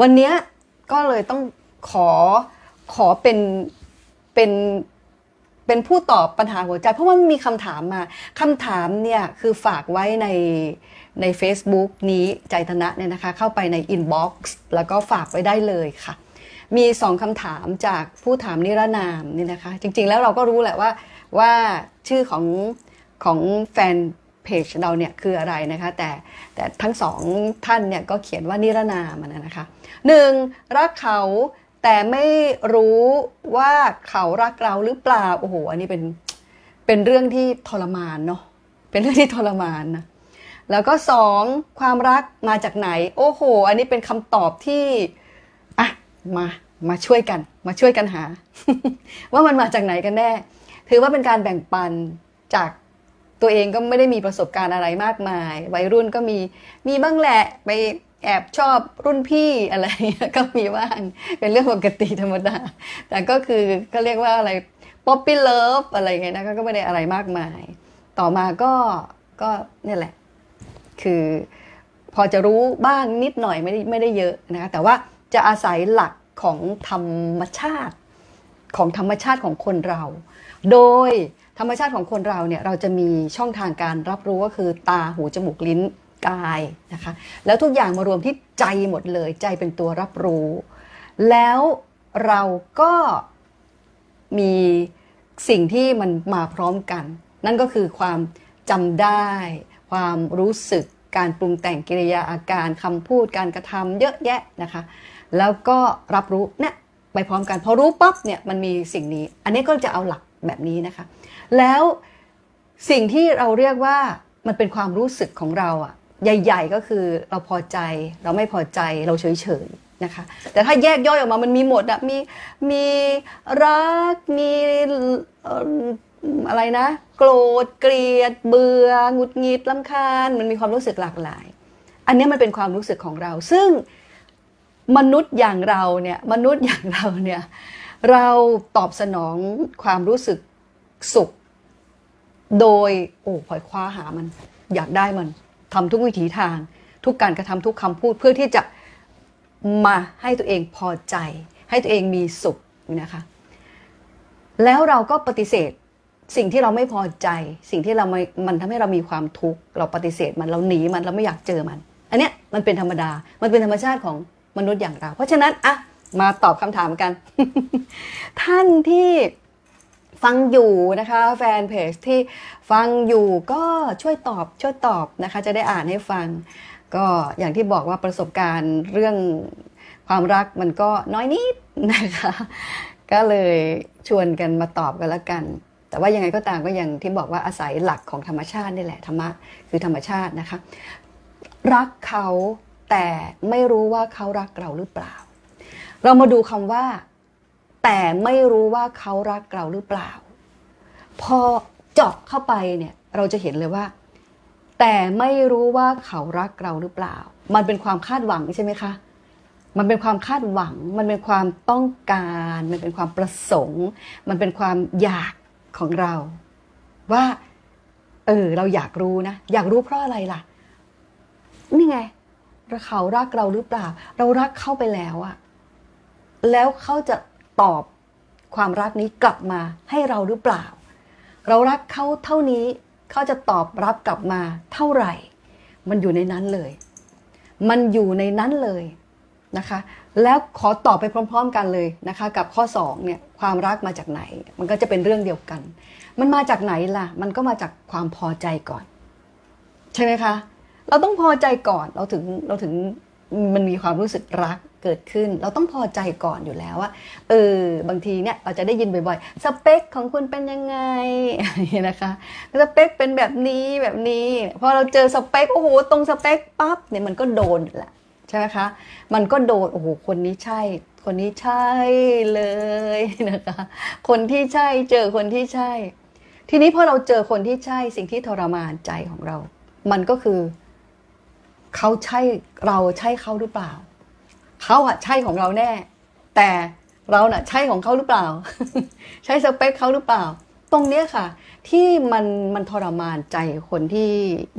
วันนี้ก็เลยต้องขอขอเป็นเป็นเป็นผู้ตอบปัญหาหัวใจ เพราะว่ามันมีคำถามมาคำถามเนี่ยคือฝากไว้ในใน Facebook นี้ใจธนะเนี่ยนะคะ เข้าไปใน Inbox แล้วก็ฝากไว้ได้เลยค่ะ มีสองคำถามจากผู้ถามนิรนามนี่นะคะ จริงๆแล้วเราก็รู้แหละว่าว่าชื่อของของแฟน เพจเราเนี่ยคืออะไรนะคะ แต่แต่ทั้งสองท่านเนี่ยก็เขียนว่านิรนามอะนะคะหนึ่งรักเขาแต่ไม่รู้ว่าเขารักเราหรือเปล่าโอ้โหอันนี้เป็นเป็นเรื่องที่ทรมานเนาะเป็นเรื่องที่ทรมานนะแล้วก็สองความรักมาจากไหน โอ้โห อันนี้เป็นคำตอบที่อะมามาช่วยกัน มาช่วยกันหา ว่ามันมาจากไหนกันแน่ ถือว่าเป็นการแบ่งปันจาก ตัวเองก็ไม่ได้มีประสบการณ์อะไรมากมาย วัยรุ่นก็มีมีบ้างแหละไปแอบชอบรุ่นพี่อะไรก็มีบ้างเป็นเรื่องปกติธรรมดา แต่ก็คือก็เรียกว่าอะไรป๊อปปี้เลิฟอะไรเงี้ยนะก็ไม่ได้อะไรมากมาย ต่อมาก็ก็นี่แหละ คือพอจะรู้บ้างนิดหน่อยไม่ได้ไม่ได้เยอะนะคะแต่ว่าจะอาศัยหลักของธรรมชาติ ของธรรมชาติของคนเรา โดยธรรมชาติของคนเราเนี่ยเราจะมีช่องทางการรับรู้ก็คือตาหูจมูกลิ้นกายนะคะแล้วทุกอย่างมารวมที่ใจหมดเลยใจเป็นตัวรับรู้ แล้วเราก็มีสิ่งที่มันมาพร้อมกัน นั่นก็คือความจำได้ ความรู้สึกการปรุงแต่งกิริยาอาการคำพูดการกระทำเยอะแยะนะคะ แล้วก็รับรู้เนี่ย ไปพร้อมกันพอรู้ปั๊บเนี่ยมันมีสิ่งนี้ อันนี้ก็จะเอาหลักแบบนี้นะคะ แล้วสิ่งที่เราเรียกว่ามันเป็นความรู้สึกของเราอะใหญ่ ๆ ก็คือเราพอใจเราไม่พอใจเราเฉยๆนะคะ แต่ถ้าแยกย่อยออกมามันมีหมดอะมีมีรักมีอะไรนะ โกรธเกลียด เบื่อหงุดหงิดลำคาญ มันมีความรู้สึกหลากหลาย อันนี้มันเป็นความรู้สึกของเรา ซึ่ง มนุษย์อย่างเราเนี่ยมนุษย์อย่างเราเนี่ยเราตอบสนองความรู้สึกสุข โดยโอ้พลอยคว้าหามัน อยากได้มันทำทุกวิถีทาง ทุกการกระทำทุกคำพูดเพื่อที่จะมาให้ตัวเองพอใจ ให้ตัวเองมีสุขนะคะ แล้วเราก็ปฏิเสธสิ่งที่เราไม่พอใจ สิ่งที่เราไม่มันทำให้เรามีความทุกข์เราปฏิเสธมันเราหนีมันเราไม่อยากเจอมัน อันเนี้ยมันเป็นธรรมดา มันเป็นธรรมชาติของ มนุษย์อย่างเรา เพราะฉะนั้นอะมาตอบคำถามกัน ท่านที่ฟังอยู่นะคะแฟนเพจที่ฟังอยู่ก็ช่วยตอบช่วยตอบนะคะ จะได้อ่านให้ฟัง ก็อย่างที่บอกว่าประสบการณ์เรื่องความรักมันก็น้อยนิดนะคะ ก็เลยชวนกันมาตอบกันล้วกัน แต่ว่ายังไงก็ตามก็อย่างที่บอกว่าอาศัยหลักของธรรมชาตินี่แหละธรรมะคือธรรมชาตินะคะ รักเขา แต่ไม่รู้ว่าเขารักเราหรือเปล่า เรามาดูคำว่า แต่ไม่รู้ว่าเขารักเราหรือเปล่า พอเจาะเข้าไปเนี่ยเราจะเห็นเลยว่า แต่ไม่รู้ว่าเขารักเราหรือเปล่า มันเป็นความคาดหวังใช่ไหมคะ มันเป็นความคาดหวัง มันเป็นความต้องการ มันเป็นความประสงค์ มันเป็นความอยากของเรา ว่า เออ เราอยากรู้นะ อยากรู้เพราะอะไรล่ะ นี่ไง เขารักเราหรือเปล่า เรารักเข้าไปแล้วอะแล้วเขาจะตอบความรักนี้กลับมาให้เราหรือเปล่า เรารักเขาเท่านี้เขาจะตอบรับกลับมาเท่าไหร่ มันอยู่ในนั้นเลย มันอยู่ในนั้นเลยนะคะ แล้วขอตอบไปพร้อม ๆ กันเลยนะคะ กับข้อ2เนี่ยความรักมาจากไหน มันก็จะเป็นเรื่องเดียวกัน มันมาจากไหนล่ะ มันก็มาจากความพอใจก่อน ใช่ไหมคะ เราต้องพอใจก่อนเราถึงเราถึงมันมีความรู้สึกรักเกิดขึ้น เราต้องพอใจก่อนอยู่แล้วว่าเออบางทีเนี่ยเราจะได้ยินบ่อยๆสเปคของคุณเป็นยังไงนะคะสเปคเป็นแบบนี้แบบนี้พอเราเจอสเปคโอ้โหตรงสเปคปั๊บเนี่ยมันก็โดนแหละใช่ไหมคะมันก็โดนโอ้โหคนนี้ใช่ คนนี้ใช่เลยนะคะคนที่ใช่เจอคนที่ใช่ ทีนี้พอเราเจอคนที่ใช่สิ่งที่ทรมานใจของเรา มันก็คือ เขาใช่เราใช่เขาหรือเปล่า เขาอะใช่ของเราแน่ แต่เราน่ะใช่ของเขาหรือเปล่า ใช่สเปคเขาหรือเปล่า ตรงเนี้ยค่ะ ที่มันมันทรมานใจคนที่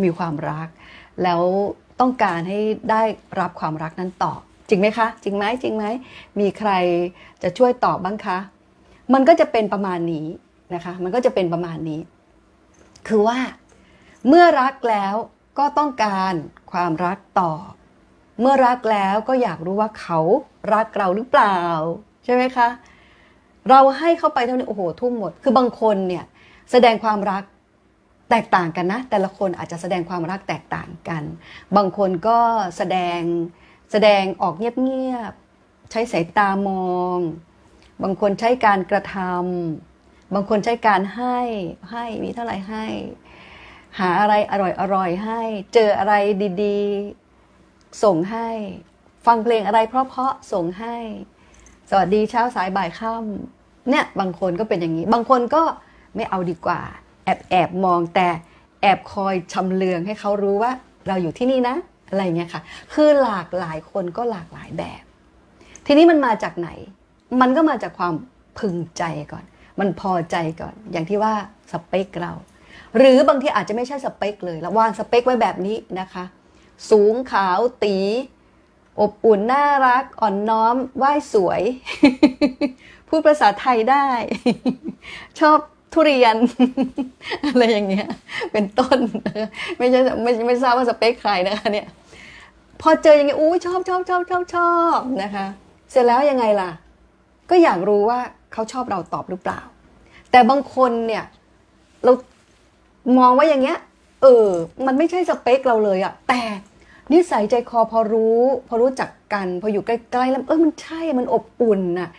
มีความรัก แล้วต้องการให้ได้รับความรักนั้นตอบจริงไหมคะ จริงไหมจริงไหมมีใครจะช่วยตอบบ้างคะ มันก็จะเป็นประมาณนี้นะคะ มันก็จะเป็นประมาณนี้ คือว่า เมื่อรักแล้ว ก็ต้องการความรักตอบเมื่อรักแล้วก็อยากรู้ว่าเขารักเราหรือเปล่า ใช่ไหมคะ เราให้เข้าไปเท่านี้โอ้โหทุ่มหมด คือบางคนเนี่ยแสดงความรักแตกต่างกันนะ แต่ละคนอาจจะแสดงความรักแตกต่างกัน บางคนก็แสดงแสดงออกเงียบๆใช้สายตามอง บางคนใช้การกระทำบางคนใช้การให้ให้มีเท่าไหร่ให้ หาอะไรอร่อยอร่อยให้ เจออะไรดีๆ ส่งให้ ฟังเพลงอะไรเพราะๆส่งให้ สวัสดีเช้าสายบ่ายค่ำเนี่ยบางคนก็เป็นอย่างนี้ บางคนก็ไม่เอาดีกว่า แอบแอบมองแต่แอบคอยชำเลืองให้เขารู้ว่า เราอยู่ที่นี่นะ อะไรเงี้ยค่ะ คือหลากหลายคนก็หลากหลายแบบ ทีนี้มันมาจากไหน มันก็มาจากความพึงใจก่อน มันพอใจก่อน อย่างที่ว่าสเปคเรา หรือบางทีอาจจะไม่ใช่สเปคเลยแล้ววางสเปคไว้แบบนี้นะคะ สูงขาวตี อบอุ่นน่ารัก อ่อนน้อมไหว้สวย พูดภาษาไทยได้ ชอบทุเรียน อะไรอย่างเงี้ย เป็นต้น ไม่ใช่ไม่ไม่ทราบว่าสเปคใครนะคะเนี่ย พอเจออย่างเงี้ยอู้ชอบชอบชอบชอบชอบนะคะ เสร็จแล้วยังไงล่ะ ก็อยากรู้ว่าเขาชอบเราตอบหรือเปล่า แต่บางคนเนี่ย เรา มองว่าอย่างเงี้ย เออ มันไม่ใช่สเปคเราเลยอะแต่นิสัยใจคอพอรู้ พอรู้จักกันพออยู่ใกล้ๆแล้วเออมันใช่มันอบอุ่นน่ะ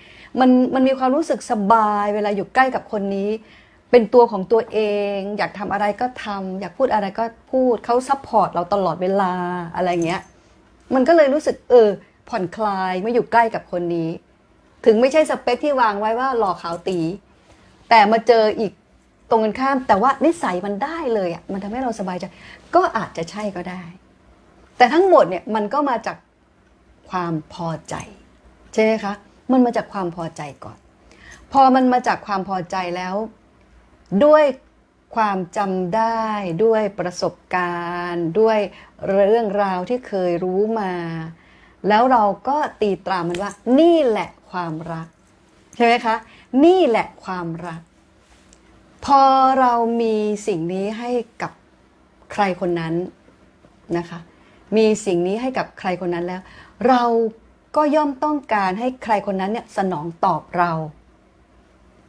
มันมันมีความรู้สึกสบาย เวลาอยู่ใกล้กับคนนี้ เป็นตัวของตัวเอง อยากทำอะไรก็ทำอยากพูดอะไรก็พูดเขาซัพพอร์ตเราตลอดเวลาอะไรเงี้ยมันก็เลยรู้สึกเออ ผ่อนคลายไม่อยู่ใกล้กับคนนี้ ถึงไม่ใช่สเปคที่วางไว้ว่าหล่อขาวตี แต่มาเจออีก ตรงกันข้าม แต่ว่านิสัยมันได้เลยอะมันทำให้เราสบายใจก็อาจจะใช่ก็ได้ แต่ทั้งหมดเนี่ยมันก็มาจากความพอใจใช่ไหมคะมันมาจากความพอใจก่อน พอมันมาจากความพอใจแล้ว ด้วยความจำได้ด้วยประสบการณ์ ด้วยเรื่องราวที่เคยรู้มา แล้วเราก็ตีตรามันว่า นี่แหละความรัก ใช่ไหมคะ นี่แหละความรัก พอเรามีสิ่งนี้ให้กับใครคนนั้นนะคะ มีสิ่งนี้ให้กับใครคนนั้นแล้ว เราก็ย่อมต้องการให้ใครคนนั้นเนี่ยสนองตอบเรา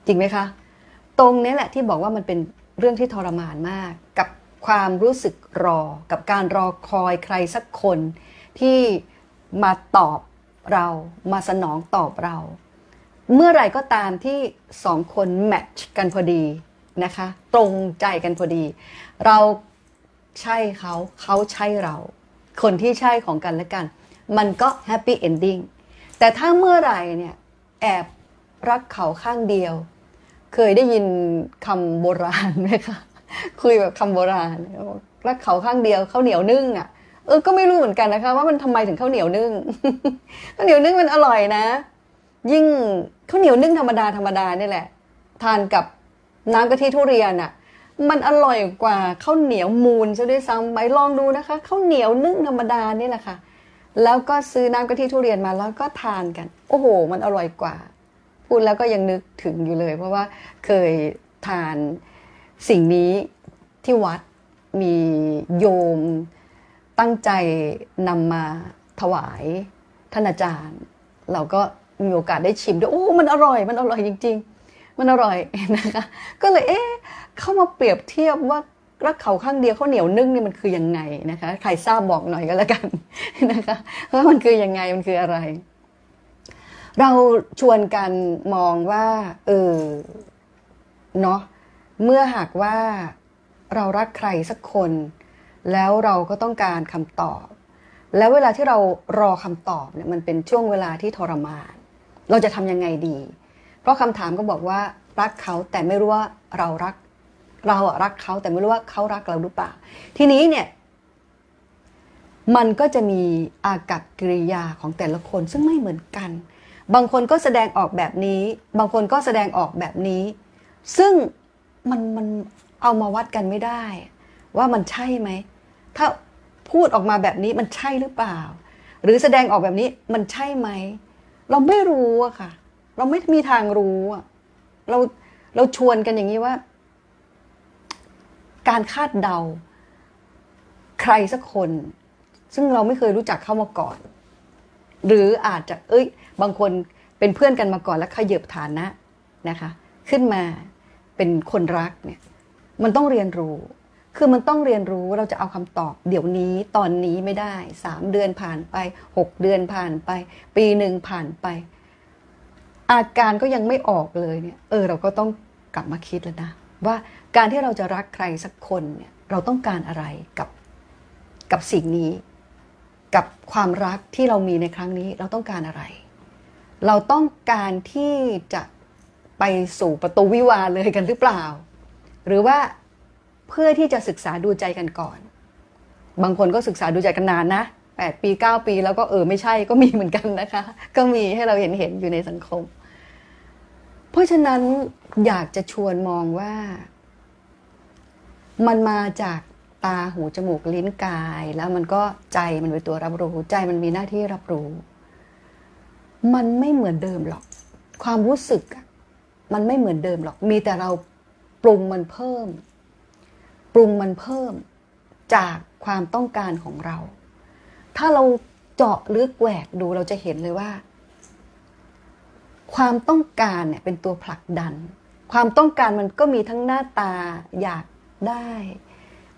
จริงไหมคะ ตรงนี้แหละที่บอกว่ามันเป็นเรื่องที่ทรมานมาก กับความรู้สึกรอ กับการรอคอยใครสักคนที่มาตอบเรามาสนองตอบเรา เมื่อไหร่ก็ตามที่สองคนแมทช์กันพอดี นะคะ ตรงใจกันพอดี เราใช่เขาเขาใช่เรา คนที่ใช่ของกันและกัน มันก็แฮปปี้เอนดิ้งแต่ถ้าเมื่อไหร่เนี่ยแอบรักเขาข้างเดียว เคยได้ยินคำโบราณไหมคะคุยแบบคำโบราณรักเขาข้างเดียวข้าวเหนียวนึ่งอะเออก็ไม่รู้เหมือนกันนะคะ ว่ามันทำไมถึงข้าวเหนียวนึ่งข้าวเหนียวนึ่งมันอร่อยนะ ยิ่งข้าวเหนียวนึ่งธรรมดาธรรมดานี่แหละ ทานกับ น้ำกะทิทุเรียนอะมันอร่อยกว่าข้าวเหนียวมูนซะด้วยซ้ำไปลองดูนะคะข้าวเหนียวนึ่งธรรมดานี่แหละค่ะ แล้วก็ซื้อน้ำกะทิทุเรียนมาแล้วก็ทานกัน โอ้โห มันอร่อยกว่า พูดแล้วก็ยังนึกถึงอยู่เลย เพราะว่าเคยทานสิ่งนี้ที่วัดมีโยมตั้งใจนำมาถวายท่านอาจารย์ เราก็มีโอกาสได้ชิมด้วยโอ้ มันอร่อยมันอร่อยจริง ๆ มันอร่อยนะคะ ก็เลยเอ๊ะเข้ามาเปรียบเทียบว่ารักเขาข้างเดียวข้าวเหนียวนึ่งนี่มันคือยังไงนะคะ ใครทราบบอกหน่อยก็แล้วกันนะคะว่ามันคือยังไงมันคืออะไร เราชวนกันมองว่า เออเนาะเมื่อหากว่าเรารักใครสักคน แล้วเราก็ต้องการคำตอบ แล้วเวลาที่เรารอคำตอบเนี่ยมันเป็นช่วงเวลาที่ทรมาน เราจะทำยังไงดี ราะคำถามก็บอกว่ารักเขาแต่ไม่รู้ว่าเรารัก เราอะรักเขาแต่ไม่รู้ว่าเขารักเราหรือเปล่า ทีนี้เนี่ยมันก็จะมีอากับกิริยาของแต่ละคนซึ่งไม่เหมือนกัน บางคนก็แสดงออกแบบนี้ บางคนก็แสดงออกแบบนี้ ซึ่งมันมันเอามาวัดกันไม่ได้ ว่ามันใช่ไหม ถ้าพูดออกมาแบบนี้มันใช่หรือเปล่า หรือแสดงออกแบบนี้มันใช่ไหม เราไม่รู้อะค่ะ เราไม่มีทางรู้อะเราเราชวนกันอย่างนี้ว่า การคาดเดา ใครสักคน ซึ่งเราไม่เคยรู้จักเข้ามาก่อน หรืออาจจะ เอ้ย บางคนเป็นเพื่อนกันมาก่อนแล้วขยับฐานะนะคะ ขึ้นมาเป็นคนรักเนี่ย มันต้องเรียนรู้ คือมันต้องเรียนรู้เราจะเอาคำตอบ เดี๋ยวนี้ตอนนี้ไม่ได้สามเดือนผ่านไปหกเดือนผ่านไป ปีหนึ่งผ่านไป อาการก็ยังไม่ออกเลยเนี่ยเออเราก็ต้องกลับมาคิดแล้วนะว่าการที่เราจะรักใครสักคนเนี่ยเราต้องการอะไรกับกับสิ่งนี้ กับความรักที่เรามีในครั้งนี้เราต้องการอะไร เราต้องการที่จะไปสู่ประตูวิวาเลยกันหรือเปล่า หรือว่าเพื่อที่จะศึกษาดูใจกันก่อน บางคนก็ศึกษาดูใจกันนานนะแปดปีเก้าปีแล้วก็เออไม่ใช่ก็มีเหมือนกันนะคะ ก็มีให้เราเห็นเห็นอยู่ในสังคม ราะฉะนั้นอยากจะชวนมองว่า มันมาจากตาหูจมูกลิ้นกาย แล้วมันก็ใจมันเป็นตัวรับรู้ ใจมันมีหน้าที่รับรู้ มันไม่เหมือนเดิมหรอก ความรู้สึกมันไม่เหมือนเดิมหรอก มีแต่เราปรุงมันเพิ่ม ปรุงมันเพิ่มจากความต้องการของเรา ถ้าเราเจาะลึกแหวกดูเราจะเห็นเลยว่า ความต้องการเนี่ยเป็นตัวผลักดัน ความต้องการมันก็มีทั้งหน้าตาอยากได้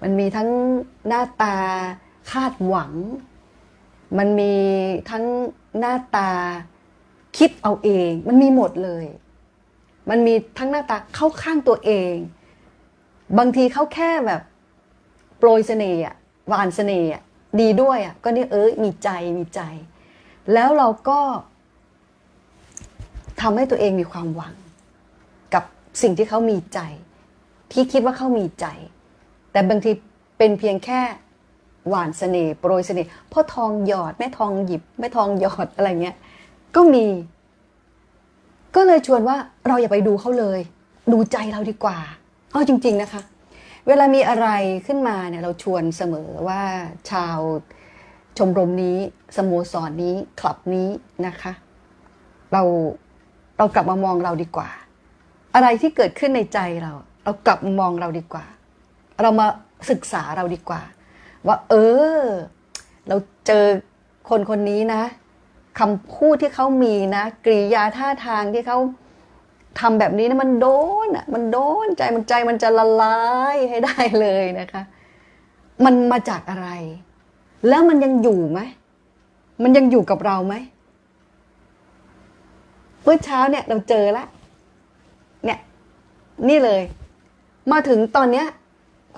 มันมีทั้งหน้าตาคาดหวัง มันมีทั้งหน้าตาคิดเอาเอง มันมีหมดเลย มันมีทั้งหน้าตาเข้าข้างตัวเอง บางทีเขาแค่แบบโปรยเสน่ห์อะหวานเสน่ห์อะดีด้วยอะก็เนี่ยเออมีใจมีใจ แล้วเราก็ ทำให้ตัวเองมีความหวัง กับสิ่งที่เขามีใจ ที่คิดว่าเขามีใจ แต่บางทีเป็นเพียงแค่หวานเสน่ห์โปรยเสน่ห์พ่อทองหยอดแม่ทองหยิบแม่ทองหยอดอะไรเงี้ย ก็มี ก็เลยชวนว่าเราอย่าไปดูเขาเลย ดูใจเราดีกว่าเอาจริง ๆนะคะ เวลามีอะไรขึ้นมาเนี่ยเราชวนเสมอว่าชาวชมรมนี้สโมสรนนี้คลับนี้นะคะ เรา เรากลับมามองเราดีกว่า อะไรที่เกิดขึ้นในใจเรา เรากลับมองเราดีกว่า เรามาศึกษาเราดีกว่า ว่า เออ เราเจอคนคนนี้นะคำพูดที่เขามีนะกริยาท่าทางที่เขาทำแบบนี้นะมันโดนอะมันโดนใจมันใจมันจะละลายให้ได้เลยนะคะ มันมาจากอะไร แล้วมันยังอยู่ไหมมันยังอยู่กับเราไหม มื่อเช้าเนี่ยเราเจอแล้วเนี่ย นี่เลย มาถึงตอนเนี้ย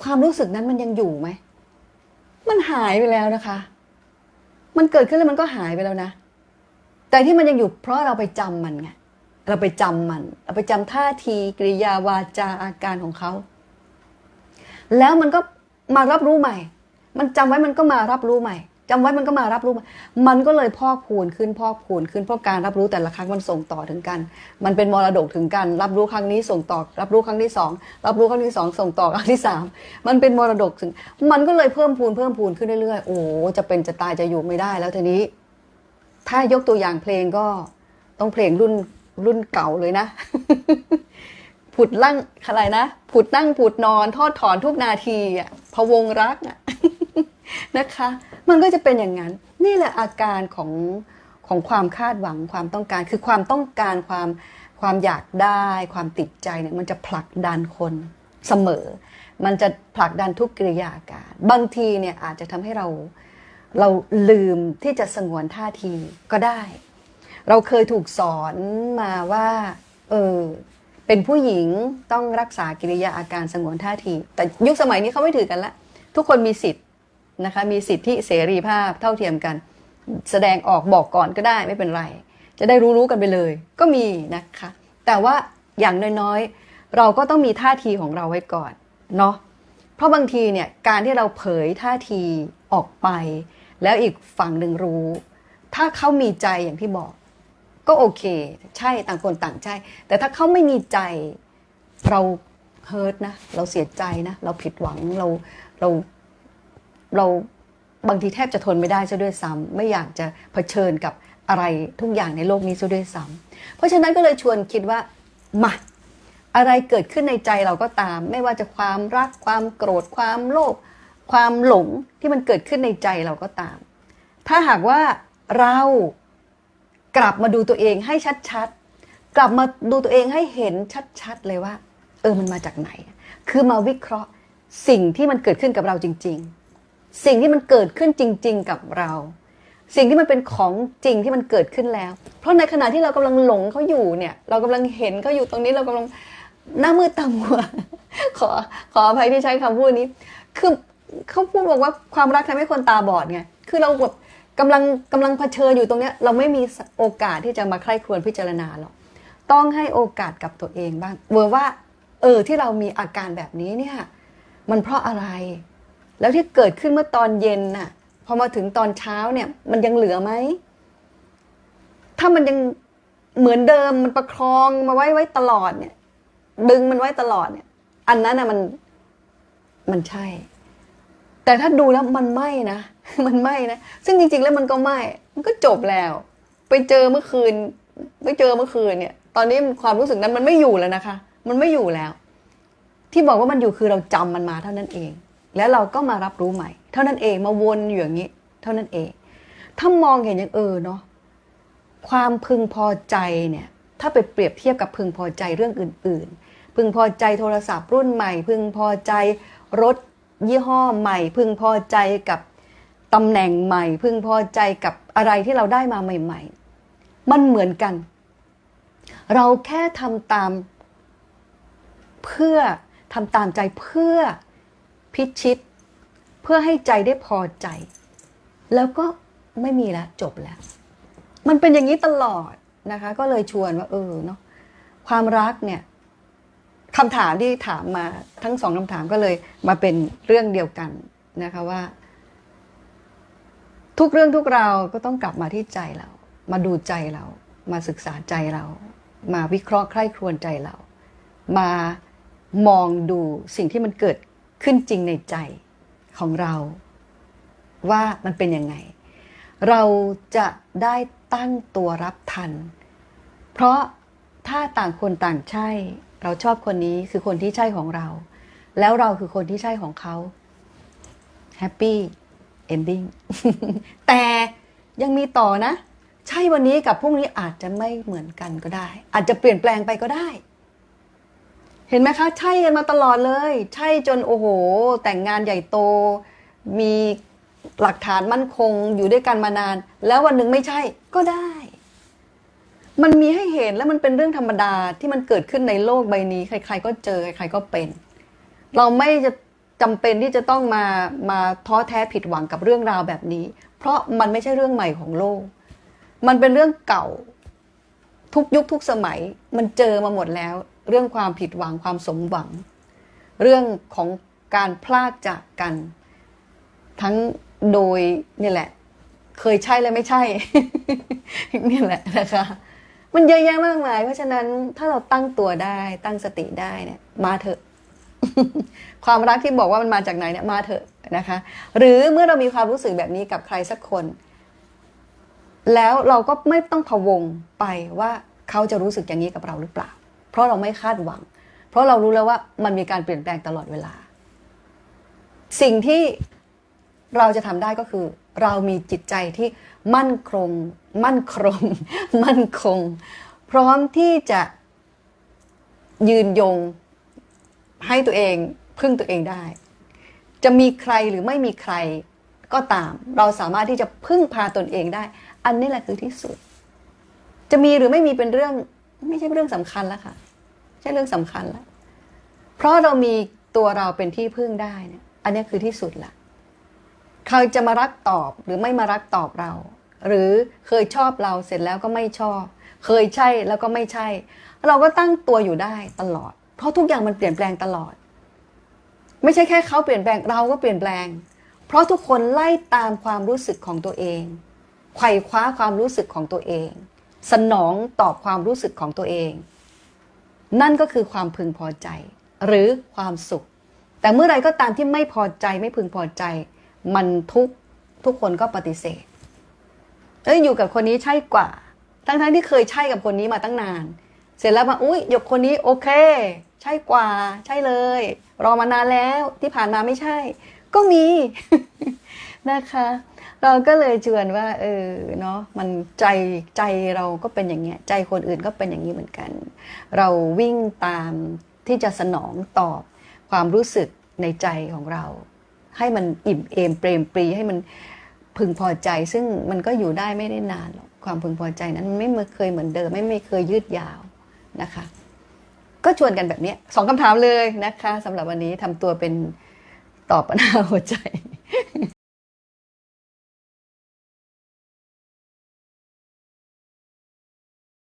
ความรู้สึกนั้นมันยังอยู่ไหมมันหายไปแล้วนะคะ มันเกิดขึ้นแล้วมันก็หายไปแล้วนะ แต่ที่มันยังอยู่เพราะเราไปจำมันไงเราไปจำมัน เราไปจำท่าทีกริยาวาจาอาการของเขา แล้วมันก็มารับรู้ใหม่ มันจำไว้มันก็มารับรู้ใหม่ จำไว้มันก็มารับรู้ม่มันก็เลยพอกพูนขึ้นพอกพูนขึ้นเพราะการรับรู้แต่ละครั้งมันส่งต่อถึงกัน มันเป็นมรดกถึงกัน รับรู้ครั้งนี้ส่งต่อ รับรู้ครั้งที่สองรับรู้ครั้งที่สองส่งต่อครั้งที่สามมันเป็นมรดกถึง มันก็เลยเพิ่มพูนเพิ่มพูนขึ้นเรื่อยๆโอ้จะเป็นจะตายจะอยู่ไม่ได้แล้วทีนี้ ถ้ายกตัวอย่างเพลงก็ต้องเพลงรุ่นรุ่นเก่าเลยนะผุดลั่งอะไรนะผุดนั่งผุดนอน ทอดถอนทุกนาทีอะพวงรักอะ นะคะ มันก็จะเป็นอย่างนั้น นี่แหละอาการของของความคาดหวังความต้องการ คือความต้องการความความอยากได้ ความติดใจเนี่ยมันจะผลักดันคนเสมอ มันจะผลักดันทุกกิริยาอาการ บางทีเนี่ยอาจจะทำให้เราเราลืมที่จะสงวนท่าทีก็ได้ เราเคยถูกสอนมาว่า เออเป็นผู้หญิงต้องรักษากิริยาอาการสงวนท่าที แต่ยุคสมัยนี้เขาไม่ถือกันละ ทุกคนมีสิทธิ์ นะคะมีสิทธิเสรีภาพเท่าเทียมกัน แสดงออกบอกก่อนก็ได้ไม่เป็นไร จะได้รู้ๆกันไปเลย ก็มีนะคะ แต่ว่าอย่างน้อยๆ เราก็ต้องมีท่าทีของเราไว้ก่อนเนาะเพราะบางทีเนี่ยการที่เราเผยท่าทีออกไป แล้วอีกฝั่งหนึ่งรู้ ถ้าเขามีใจอย่างที่บอก ก็โอเค ใช่ต่างคนต่างใช่ แต่ถ้าเขาไม่มีใจเราเฮิร์ตนะเราเสียใจนะ เราผิดหวังเราเรา เราบางทีแทบจะทนไม่ได้ซะด้วยซ้ำไม่อยากจะเผชิญกับอะไรทุกอย่างในโลกนี้ซะด้วยซ้ำเพราะฉะนั้นก็เลยชวนคิดว่ามาอะไรเกิดขึ้นในใจเราก็ตาม ไม่ว่าจะความรักความโกรธความโลภความหลงที่มันเกิดขึ้นในใจเราก็ตาม ถ้าหากว่าเรากลับมาดูตัวเองให้ชัดๆ กลับมาดูตัวเองให้เห็นชัดๆเลยว่า เออมันมาจากไหน คือมาวิเคราะห์สิ่งที่มันเกิดขึ้นกับเราจริง ๆ สิ่งที่มันเกิดขึ้นจริง ๆ กับเรา สิ่งที่มันเป็นของจริงที่มันเกิดขึ้นแล้ว เพราะในขณะที่เรากำลังหลงเขาอยู่เนี่ย เรากำลังเห็นเขาอยู่ตรงนี้เรากำลังหน้ามืดตามัวขอขออภัยที่ใช้คำพูดนี้ คือเขาพูดบอกว่าความรักทำให้คนตาบอดไงคือเราแบบกำลังกำลังเผชิญอยู่ตรงเนี้ย เราไม่มีโอกาสที่จะมาใคร่ครวญพิจารณาหรอกต้องให้โอกาสกับตัวเองบ้างเวอร์ว่า เออที่เรามีอาการแบบนี้เนี่ย มันเพราะอะไร แล้วที่เกิดขึ้นเมื่อตอนเย็นน่ะ พอมาถึงตอนเช้าเนี่ย มันยังเหลือไหม ถ้ามันยังเหมือนเดิมมันประคองมาไว้ไว้ตลอดเนี่ย ดึงมันไว้ตลอดเนี่ย อันนั้นน่ะมันมันใช่ แต่ถ้าดูแล้วมันไม่นะมันไม่นะซึ่งจริง ๆ แล้วมันก็ไม่ มันก็จบแล้ว ไปเจอเมื่อคืนไปเจอเมื่อคืนเนี่ย ตอนนี้ความรู้สึกนั้นมันไม่อยู่แล้วนะคะ มันไม่อยู่แล้ว ที่บอกว่ามันอยู่คือเราจำมันมาเท่านั้นเอง แล้วเราก็มารับรู้ใหม่ เท่านั้นเองมาวนอยู่อย่างนี้ เท่านั้นเอง ถ้ามองเห็นอย่างเออเนาะความพึงพอใจเนี่ย ถ้าไปเปรียบเทียบกับพึงพอใจเรื่องอื่น ๆ พึงพอใจโทรศัพท์รุ่นใหม่ พึงพอใจรถยี่ห้อใหม่ พึงพอใจกับตำแหน่งใหม่ พึงพอใจกับอะไรที่เราได้มาใหม่ ๆ มันเหมือนกัน เราแค่ทำตามเพื่อทำตามใจเพื่อ พิชิต เพื่อให้ใจได้พอใจ แล้วก็ไม่มีแล้วจบแล้ว มันเป็นอย่างนี้ตลอดนะคะ ก็เลยชวนว่า เออเนาะความรักเนี่ยคำถามที่ถามมาทั้งสองคำถามก็เลยมาเป็นเรื่องเดียวกันนะคะว่า ทุกเรื่องทุกราวก็ต้องกลับมาที่ใจเรา มาดูใจเรา มาศึกษาใจเรา มาวิเคราะห์ใคร่ครวญใจเรา มามองดูสิ่งที่มันเกิด ขึ้นจริงในใจของเรา ว่ามันเป็นยังไง เราจะได้ตั้งตัวรับทัน เพราะถ้าต่างคนต่างใช่ เราชอบคนนี้คือคนที่ใช่ของเรา แล้วเราคือคนที่ใช่ของเขาแฮปปี้เอนดิ้งแต่ยังมีต่อนะ ใช่วันนี้กับพรุ่งนี้อาจจะไม่เหมือนกันก็ได้ อาจจะเปลี่ยนแปลงไปก็ได้ เห็นไหมคะ ใช่กันมาตลอดเลย ใช่จนโอ้โห แต่งงานใหญ่โต มีหลักฐานมั่นคงอยู่ด้วยกันมานาน แล้ววันหนึ่งไม่ใช่ก็ได้ มันมีให้เห็นแล้วมันเป็นเรื่องธรรมดาที่มันเกิดขึ้นในโลกใบนี้ ใคร ๆ ก็เจอใครๆก็เป็น เราไม่จะจำเป็นที่จะต้องมามาท้อแท้ผิดหวังกับเรื่องราวแบบนี้ เพราะมันไม่ใช่เรื่องใหม่ของโลก มันเป็นเรื่องเก่า ทุกยุคทุกสมัย มันเจอมาหมดแล้ว เรื่องความผิดหวังความสมหวัง เรื่องของการพลากจากกัน ทั้งโดยนี่แหละ เคยใช่และไม่ใช่นี่แหละนะคะ มันเยอะแยะมากมาย เพราะฉะนั้นถ้าเราตั้งตัวได้ตั้งสติได้เนี่ย มาเถอะ ความรักที่บอกว่ามันมาจากไหนเนี่ยมาเถอะนะคะ หรือเมื่อเรามีความรู้สึกแบบนี้กับใครสักคน แล้วเราก็ไม่ต้องพะวงไปว่าเขาจะรู้สึกอย่างนี้กับเราหรือเปล่า เพราะเราไม่คาดหวัง เพราะเรารู้แล้วว่ามันมีการเปลี่ยนแปลงตลอดเวลา สิ่งที่เราจะทำได้ก็คือ เรามีจิตใจที่มั่นคง มั่นคง มั่นคง พร้อมที่จะยืนยงให้ตัวเองพึ่งตัวเองได้ จะมีใครหรือไม่มีใครก็ตาม เราสามารถที่จะพึ่งพาตนเองได้ อันนี้แหละคือที่สุด จะมีหรือไม่มีเป็นเรื่อง ไม่ใช่เรื่องสำคัญแล้วค่ะใช่เรื่องสำคัญแล้วเพราะเรามีตัวเราเป็นที่พึ่งได้เนี่ยอันนี้คือที่สุดละเขาจะมารักตอบหรือไม่มารักตอบเรา หรือเคยชอบเราเสร็จแล้วก็ไม่ชอบ เคยใช่แล้วก็ไม่ใช่ เราก็ตั้งตัวอยู่ได้ตลอด เพราะทุกอย่างมันเปลี่ยนแปลงตลอด ไม่ใช่แค่เขาเปลี่ยนแปลงเราก็เปลี่ยนแปลง เพราะทุกคนไล่ตามความรู้สึกของตัวเองไขว่คว้าความรู้สึกของตัวเอง สนองตอบความรู้สึกของตัวเอง นั่นก็คือความพึงพอใจ หรือความสุข แต่เมื่อไรก็ตามที่ไม่พอใจไม่พึงพอใจ มันทุกทุกคนก็ปฏิเสธเอ้ยอยู่กับคนนี้ใช่กว่า ทั้งๆที่เคยใช่กับคนนี้มาตั้งนาน เสร็จแล้วมาอุ้ยหยกคนนี้โอเค ใช่กว่า ใช่เลย รอมานานแล้วที่ผ่านมาไม่ใช่ ก็มี นะคะ เราก็เลยชวนว่า เออเนาะมันใจใจเราก็เป็นอย่างเงี้ย ใจคนอื่นก็เป็นอย่างนี้เหมือนกัน เราวิ่งตามที่จะสนองตอบความรู้สึกในใจของเรา ให้มันอิ่มเอมเปรมปรีให้มันพึงพอใจ ซึ่งมันก็อยู่ได้ไม่ได้นานหรอกความพึงพอใจนั้นมันไม่เคยเหมือนเดิม ไม่เคยยืดยาวนะคะ ก็ชวนกันแบบนี้สองคำถามเลยนะคะสำหรับวันนี้ทำตัวเป็นตอบปัญหาหัวใจ